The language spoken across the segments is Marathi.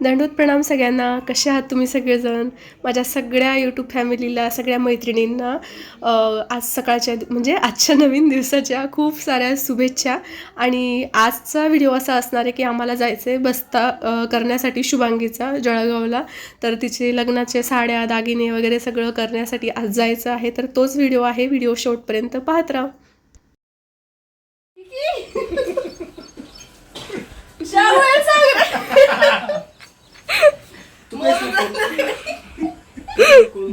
दंडोत प्रणाम सगळ्यांना. कसे आहात तुम्ही सगळेजण? माझ्या सगळ्या यूट्यूब फॅमिलीला सगळ्या मैत्रिणींना आज सकाळच्या म्हणजे आजच्या नवीन दिवसाच्या खूप साऱ्या शुभेच्छा. आणि आजचा व्हिडिओ असा असणार आहे की आम्हाला जायचं आहे बस्ता करण्यासाठी शुभांगीचा जळगावला. तर तिचे लग्नाचे साड्या दागिने वगैरे सगळं करण्यासाठी आज जायचं आहे. तर तोच व्हिडिओ आहे. व्हिडिओ शेवटपर्यंत पाहत राहा.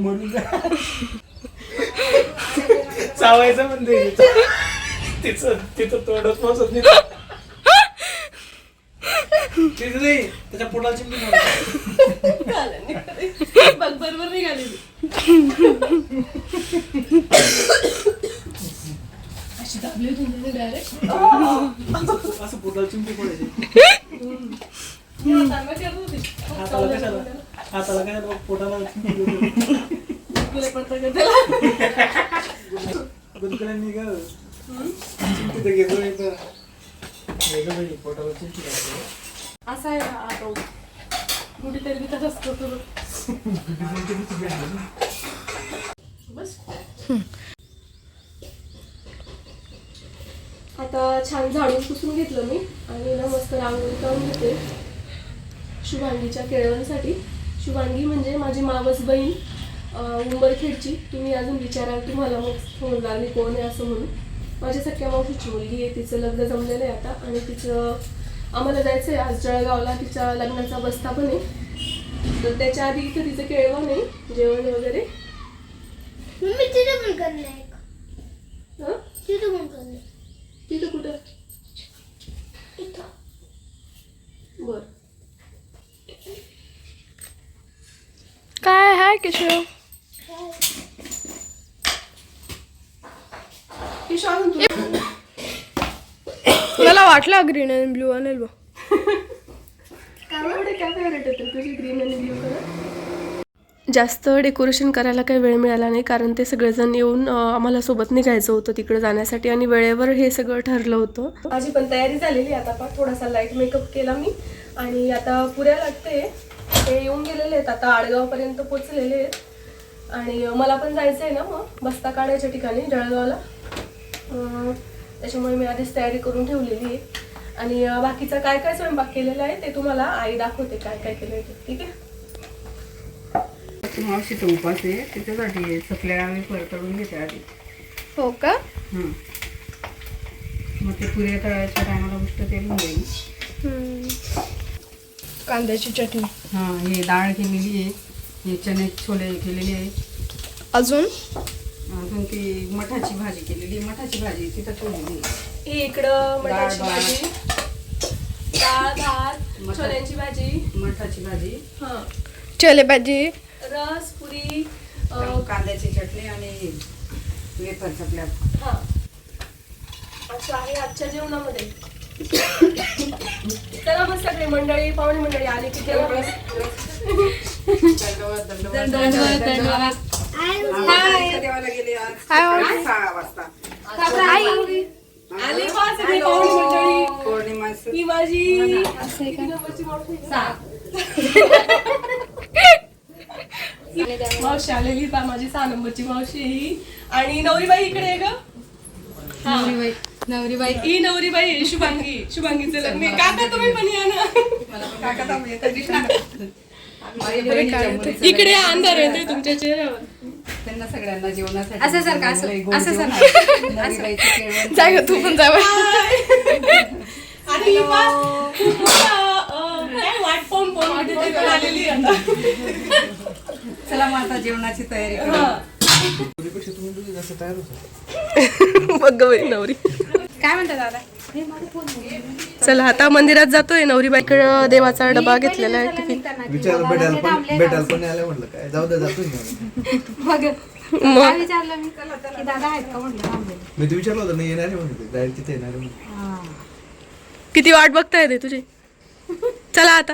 चावायचं म्हणते तिचं तिथं तोडत पोचत नाही. तिचं नाही त्याच्या पोटाला चिमणी मारली. बघ बरोबर निघाली अशी दाबली होती डायरेक्ट असं पोटाला चिमटी पडायची. हाताला कशाला? हाताला काय बघ, पोटाला तर घेतो नाही तर. लागते. असा आहे ना आता कुठेतरी मी तसंच करतो? बस. आता छान झाडून पुसून घेतलं मी. आणि ना मस्त रांगोळी काढून घेते. शुभांगीच्या केळवणसाठी शुभांगी म्हणजे माझी मावस बहीण उंबरखेडची. तुम्ही अजून विचाराल तुम्हाला मग समजणार मी कोण आहे असं म्हणून. माझ्या सख्या मावशीची मुलगी आहे तिचं लग्न जमलेलं आहे आता. आणि तिचं आम्हाला जायचं आहे आज जळगावला. तिच्या लग्नाचा बस्ता पण आहे. तर त्याच्या आधी इथं तिचं केळवण आहे जेवण वगैरे. मम्मी तिथे पण करणार एक हं? तिथे पण करणार तिथं कुठं? इथं. बर. तू. मला वाटलं ग्रीन आणि ब्लू आणेल बघ जास्त डेकोरेशन करायला काही वेळ मिळाला नाही कारण ते सगळेजण येऊन आम्हाला सोबत निघायचं होतं तिकडे जाण्यासाठी आणि वेळेवर हे सगळं ठरलं होतं. माझी पण तयारी झालेली आता पण थोडासा लाइट मेकअप केला मी. आणि आता पुऱ्या लागते. ते येऊन गेलेले आहेत. आता आडगावपर्यंत पोचलेले आहेत. आणि मला पण जायचं आहे ना मग. बस्ता काढायच्या ठिकाणी जळगावला. अं, त्याच्यामुळे मी आधीच तयारी करून ठेवलेली आहे. आणि बाकीचा काय काय स्वयंपाक केलेला आहे ते तुम्हाला आई दाखवते काय काय केलं ते. ठीक आहे? मावशीचा उपास आहे. त्याच्यासाठी चकल्या आम्ही परतळून घेते आधी. हो का? हं. मग ते पुऱ्या तळायच्या टायमाला गोष्ट होऊन जाईल. कांद्याची चटणी. हां हे डाळ केलेली आहे. हे चणे छोले केलेले आहे. अजून? अजून ती मठाची भाजी केलेली आहे. मठाची भाजी तिथं ठेवलेली आहे. ही इकडं मटाची डाळ, भाजी. डाळ भात. छोल्यांची भाजी. मठाची भाजी. हा. छोले भाजी रस पुरी अं, कांद्याची चटणी आणि वेपर चकल्या हा. असं आहे आजच्या जेवणामध्ये. चला मग सगळे मंडळी पाहुणे मंडळी आली की तेव्हा देवाला गेले आज सकाळी सहा वाजता आली बा सगळी पाहुणे मंडळी. पौर्णिमा ही माझी मावशी? आलेली माझी सहा नंबरची मावशी ही. आणि नवरीबाई इकडे आहे ग. नवरीबाई नवरीबाई. ही नवरीबाई शुभांगी. शुभांगीचं लग्न आहे. काका तुम्ही पण या ना. इकडे अंधार येते तुमच्या चेहऱ्यावर. त्यांना सगळ्यांना जेवणासाठी असं सारखं असं असं जाय गं, तू पण जा बरं. आणि ही पा- खूप मोठा, अं, काय वाट पाहून पाहून आलेली आहे आता. चला मग आता जेवणाची तयारी करू. हा. मुलीपेक्षा तुम्ही दोघी जास्त तयार होता. बघ बाई नवरी. काय म्हणता दादा? चला आता मंदिरात जातोय. नवरीबाईकडं देवाचा डबा घेतलेला आहे टिफिन विचार भेटायला पण भेटायला पण नाही आलं म्हटलं काय? जाऊ दे जातोय मी मग विचारलं मी? की दादा आहेत का म्हटलं थांबले मी ते विचारलं होतं नाही येणार आहे म्हणते डायरेक्ट तिथे येणार आहे म्हणते. किती वाट बघताय ते तुझी? चला आता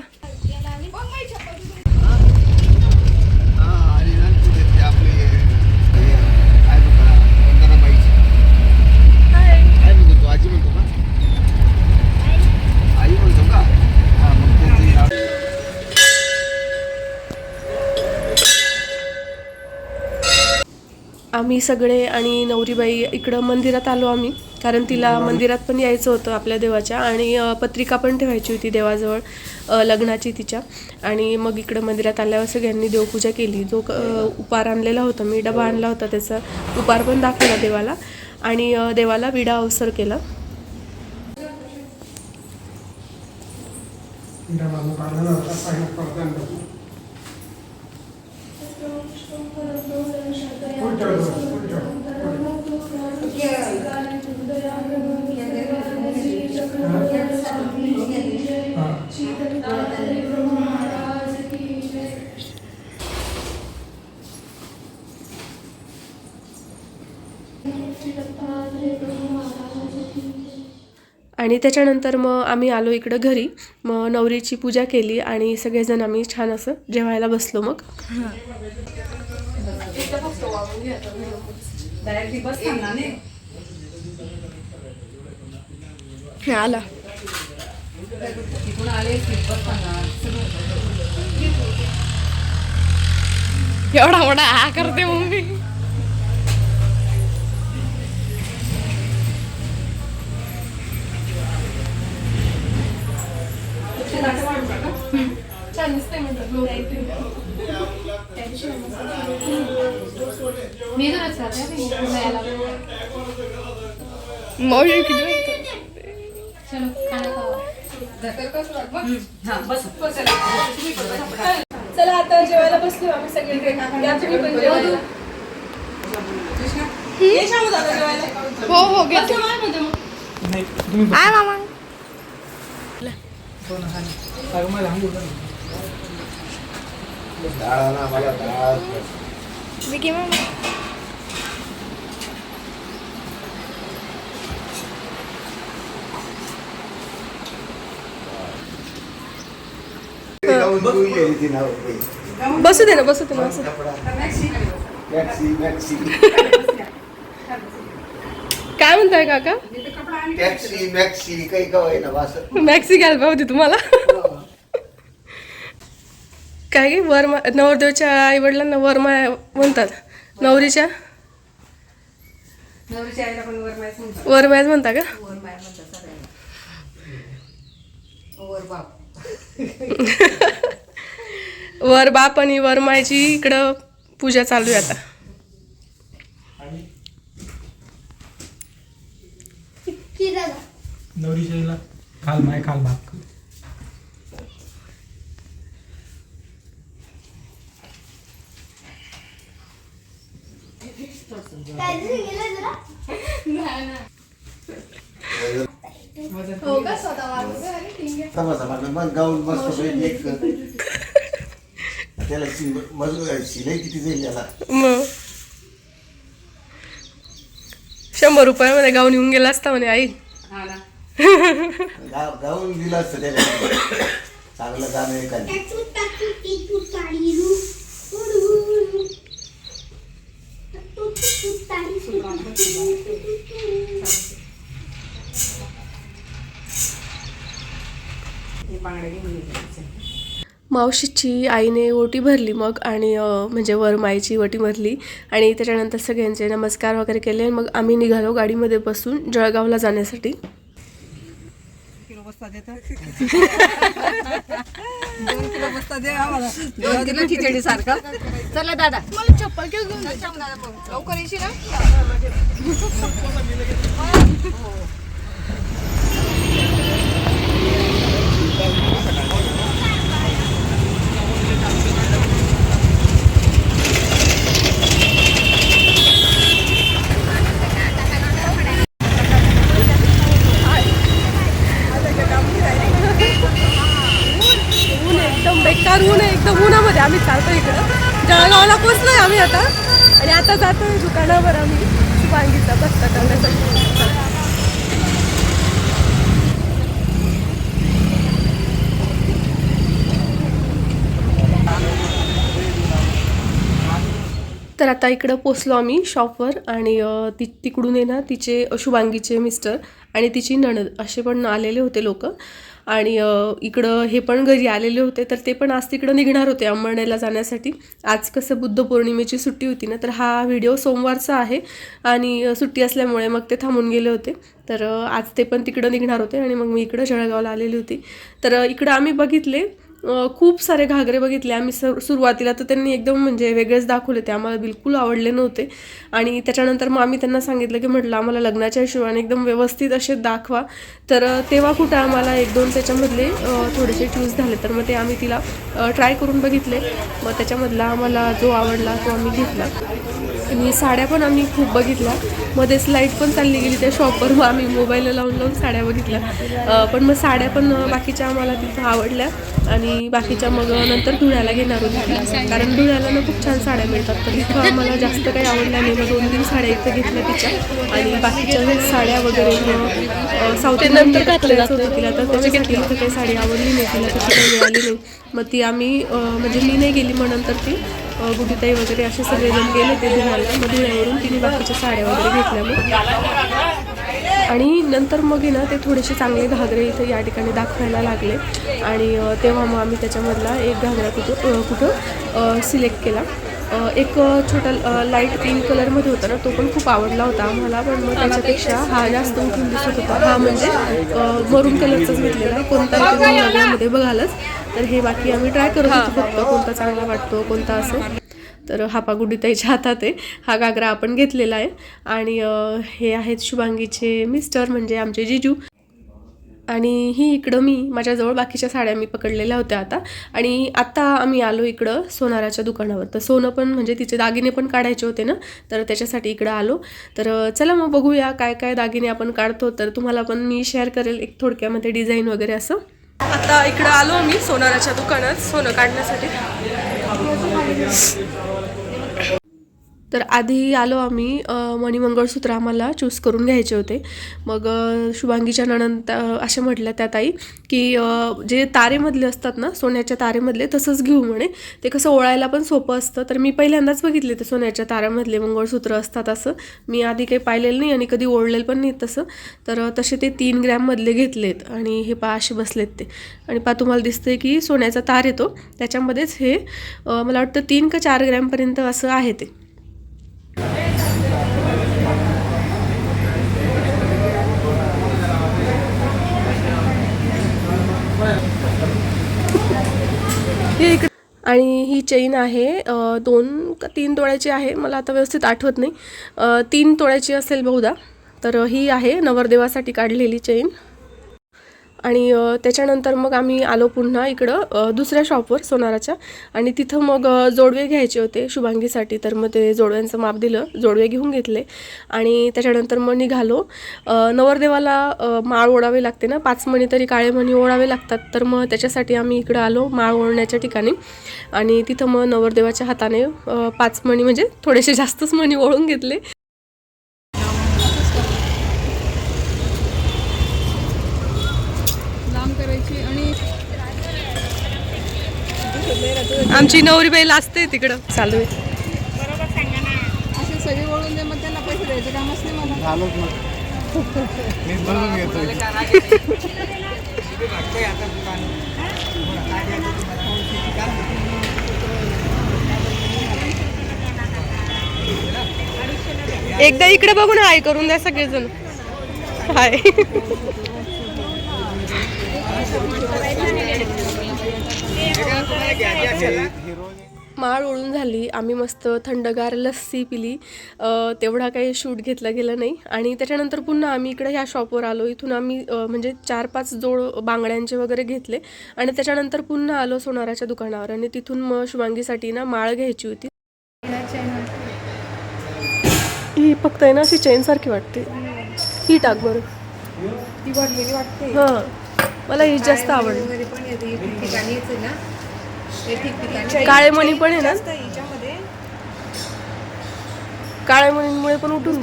हा, आणि ना तिथे ते आपले हे आहे बघा, वंदनाबाईची. काय म्हणतो तू आजी म्हणतो का आई म्हणतो का हा मग ते- ते आम्ही सगळे आणि नवरीबाई इकडं मंदिरात आलो आम्ही. कारण तिला मंदिरात पण यायचं होतं आपल्या देवाच्या. आणि पत्रिका पण ठेवायची होती देवाजवळ लग्नाची तिच्या. आणि मग इकडं मंदिरात आल्यावर सगळ्यांनी देवपूजा केली. जो क- उपार आणलेला होता मी डबा आणला होता त्याचा. उपार पण दाखवला देवाला. आणि देवाला विडा अवसर केला. आणि त्याच्यानंतर मग आम्ही आलो इकडं घरी. मग नवरीची पूजा केली आणि सगळेजण आम्ही छान असं जेवायला बसलो मग. डायरेक्टली बस थांबणार नाही आला. तिकडून आले बस थांबणार एवढा मोठा हा करते मम्मी. मावशी किती हां बस चला आता जेवायला बसलो आम्ही सगळे हो हो घेते. आय मामा हो ना, हा ना. अगं मला हांगू नका. डाळ आणा डाळ विकी. बसू दे ना बसू दे बसू काय म्हणताय काका? टॅक्सी मॅक्सी काही का मॅक्सी घ्यायला पाहिजे तुम्हाला. काय की वरमा नवरदेवच्या आई वडिलांना वरमा म्हणतात. नवरीच्या? नवरीच्या आईला पण वर माहीत म्हणतात. वरमायच म्हणता का? वर माय म्हणतात सगळ्यांना. वर बाप. वर बाप आणि वरमायची इकडं पूजा चालू आहे आता. आणि आईला खाल माय खाल भाग काय गेलं जरा हो का स्वतः वाजवते? अरे ठीक आहे. समजा समजा मग गाऊन मस्त एक त्याला शिलाई किती जाईल याला मग शंभर रुपयामध्ये गाऊन येऊन गेला असता म्हणे आई. हा गाऊन दिलं असतं त्याला. चांगलं गाणं एखादं टाकू टाकू टिकू टाळीरू उडू. टाकू टिकू टाळीरू. हे बांगड्या घेऊन गेले मावशीची आईने ओटी भरली मग आणि म्हणजे वरमाईची ओटी भरली आणि त्याच्यानंतर सगळ्यांचे नमस्कार वगैरे केले मग आम्ही निघालो गाडीमध्ये बसून जळगावला जाण्यासाठी. दोन किलो बस्ता दे आम्हाला. दोन किलो खिचडी सारखा चला दादा. मला चप्पल घेऊन. लवकर येशील ना ऊन एकदम बेकार ऊन आहे एकदम उन्हामध्ये आम्ही चालतो इकडं जळगावला पोचलोय आम्ही आता आणि आता जातोय आम्ही शुभांगीचा बस्ता करण्यासाठी तर आता इकडं पोचलो आम्ही शॉपवर आणि ती तिकडून आहे ना तिचे शुभांगीचे मिस्टर आणि तिची नणद असे पण आलेले होते लोक. आणि इकडं हे पण घरी आलेले होते तर ते पण आज तिकडं निघणार होते अंमळनेरला जाण्यासाठी. आज कसं बुद्ध पौर्णिमेची सुट्टी होती ना तर हा व्हिडिओ सोमवारचा आहे आणि सुट्टी असल्यामुळे मग ते थांबून गेले होते. तर आज ते पण तिकडं निघणार होते आणि मग मी इकडं जळगावला आलेली होती. तर इकडं आम्ही बघितले खूप सारे घागरे बघितले आम्ही सर सुरुवातीला तर त्यांनी एकदम म्हणजे वेगळेच दाखवले ते आम्हाला बिलकुल आवडले नव्हते. आणि त्याच्यानंतर मग आम्ही त्यांना सांगितलं की म्हटलं आम्हाला लग्नाच्या हिशोबाने एकदम व्यवस्थित असे दाखवा. तर तेव्हा कुठं आम्हाला एक दोन त्याच्यामधले थोडेसे चूज झाले. तर मग ते आम्ही तिला ट्राय करून बघितले. मग त्याच्यामधला आम्हाला जो आवडला तो आम्ही घेतला. आणि साड्या पण आम्ही खूप बघितल्या. मध्येच लाइट पण चालली गेली त्या शॉपवर मग आम्ही मोबाईल लावून लावून साड्या बघितल्या. पण मग साड्या पण बाकीच्या आम्हाला तिथं आवडल्या. आणि बाकीच्या मग नंतर धुळ्याला घेणार होती. कारण धुळ्याला ना खूप छान साड्या मिळतात. तर इथं आम्हाला जास्त काही आवडल्या नाही. मग दोन तीन साड्या इथं घेतल्या तिच्या. आणि बाकीच्या साड्या वगैरे मग साऊथ नंतर घातल्या होतं तिला. तर त्याच्यासाठी इथं काही साडी आवडली नाही तिला. तशी काही मिळाली नाही. मग ती आम्ही म्हणजे मी नाही गेली मग नंतर ती गुडीताई वगैरे असे सगळेजण गेले ते धुळ्याला मग धुळ्यावरून तिने बाकीच्या साड्या वगैरे घेतल्या मग. आणि नंतर मग ना ते थोडेसे चांगले घागरे इथं या ठिकाणी दाखवायला लागले. आणि तेव्हा मग आम्ही त्याच्यामधला एक घागरा कुठं कुठं सिलेक्ट केला. एक छोटा लाइट पिंक कलरमध्ये होता ना तो पण खूप आवडला होता आम्हाला. पण मग त्याच्यापेक्षा हा जास्त उठून दिसत होता. हा म्हणजे मरून कलरचाच घेतलेला. कोणता तुम्ही बघालच. तर हे बाकी आम्ही ट्राय करत होतो फक्त कोणता चांगला वाटतो कोणता असं. तर हा पागुडीताईच्या हातात आहे हा घागरा आपण घेतलेला आहे. आणि हे आहेत शुभांगीचे मिस्टर म्हणजे आमचे जिजू. आणि ही इकडं मी माझ्याजवळ बाकीच्या साड्या मी पकडलेल्या होत्या आता. आणि आत्ता आम्ही आलो इकडं सोनाराच्या दुकानावर. तर सोनं पण म्हणजे तिचे दागिने पण काढायचे होते ना तर त्याच्यासाठी इकडं आलो. तर चला मग बघूया काय काय दागिने आपण काढतो. तर तुम्हाला पण मी शेअर करेल एक थोडक्यामध्ये डिझाईन वगैरे असं. आता इकडं आलो आम्ही सोनाराच्या दुकानात सोनं काढण्यासाठी. तर आधी आलो आम्ही अ, मणी मंगळसूत्र आम्हाला चूज करून घ्यायचे होते. मग शुभांगीच्या नणंद असे अशा म्हटल्या त्या ताई की जे तारेमधले असतात ना सोन्याच्या तारेमधले तसंच घेऊ म्हणे. ते कसं ओळायला पण सोपं असतं. तर मी पहिल्यांदाच बघितले ते सोन्याच्या ताऱ्यामधले मंगळसूत्र असतात असं. मी आधी काही पाहिलेलं नाही आणि कधी ओढलेलं पण नाही तसं. तर तसे ते तीन ग्रॅममधले घेतलेत आणि हे पा असे बसलेत ते. आणि पा तुम्हाला दिसतंय की सोन्याचा तार येतो. त्याच्यामध्येच हे मला वाटतं तीन का चार ग्रॅमपर्यंत असं आहे ते हे इकडे आणि ही चेन आहे. दोन का तीन तोळ्याची आहे. मला आता व्यवस्थित आठवत नाही. तीन तोळ्याची असेल बहुधा. तर ही आहे नवरदेवासाठी काढलेली चेन आणि त्याच्यानंतर मग आम्ही आलो पुन्हा इकडं दुसऱ्या शॉपवर सोनाराच्या. आणि तिथं मग जोडवे घ्यायचे होते शुभांगीसाठी. तर मग ते जोडव्यांचं माप दिलं जोडवे घेऊन घेतले. आणि त्याच्यानंतर मग निघालो. नवरदेवाला माळ ओढावे लागते ना पाच मणी तरी काळे मणी ओढावे लागतात. तर मग त्याच्यासाठी आम्ही इकडं आलो माळ ओढण्याच्या ठिकाणी. आणि तिथं मग नवरदेवाच्या हाताने पाच मणी म्हणजे थोडेसे जास्तच मणी ओळून घेतले. आमची नवरी बाई असते तिकडं. चालू आहे. असे सगळे वळून दे मग त्यांना पैसे द्यायचे कामच नाही मला झालंच घेतो एकदा इकडे बघून हाय करून द्या सगळेजण. हाय. माळ ओळून झाली आम्ही मस्त थंडगार लस्सी पिली. तेवढा काही शूट घेतला गेला नाही. आणि त्याच्यानंतर पुन्हा आम्ही इकडे ह्या शॉपवर आलो. इथून आम्ही म्हणजे चार पाच जोड बांगड्यांचे वगैरे घेतले. आणि त्याच्यानंतर पुन्हा आलो सोनाराच्या दुकानावर. आणि तिथून मग शुभांगीसाठी ना माळ घ्यायची होती. ही फक्त आहे ना अशी चेन सारखी वाटते. ही टाक बरं. हां. मला ही जास्त आवडली. काळे मणी पण आहे ना? काळ्या मणींमुळे पण उठून.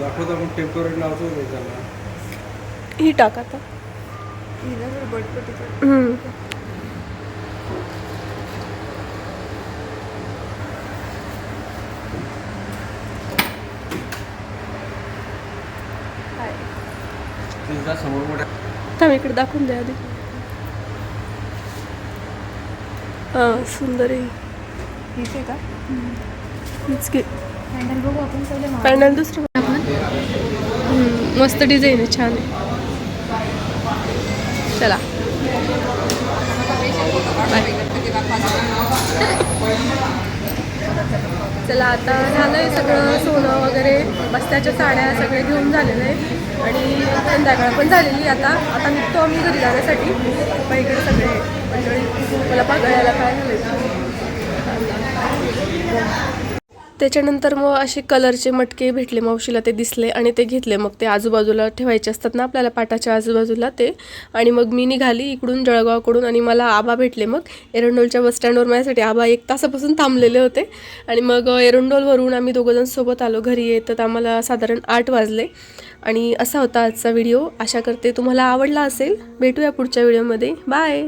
दाखवत आपण टेंपररी लावतो त्याच्याला ही टाक आता. हिला समोर मोठ्या थांब इकडे दाखवून द्या आधी. हां सुंदर आहे. इथे का? हीच घे बघू आपण. पॅनल दुसरं हम्म, मस्त डिझाईन आहे छान आहे. चला. चला आता झालंय सगळं सोनं वगैरे बस्त्याच्या साड्या सगळे घेऊन झालेलं. आहे आणि संध्याकाळ पण झालेली आता. आता निघतो आम्ही घरी जाण्यासाठी. पप्पा इकडे सगळे मंडळी मला पागळ्याला काय झालं त्याच्यानंतर मग असे कलरचे मटके भेटले मावशीला ते दिसले आणि ते घेतले. मग ते आजूबाजूला ठेवायचे असतात ना आपल्याला पाटाच्या आजूबाजूला ते. आणि मग मी निघाली इकडून जळगावकडून आणि मला आबा भेटले मग. एरंडोलच्या बसस्टँडवर माझ्यासाठी आबा एक तासापासून थांबलेले होते. आणि मग एरंडोलवरून आम्ही दोघंजण सोबत आलो. घरी येतात आम्हाला साधारण आठ वाजले. आणि असा होता आजचा व्हिडिओ. आशा करते तुम्हाला आवडला असेल. भेटूया पुढच्या व्हिडिओमध्ये. बाय!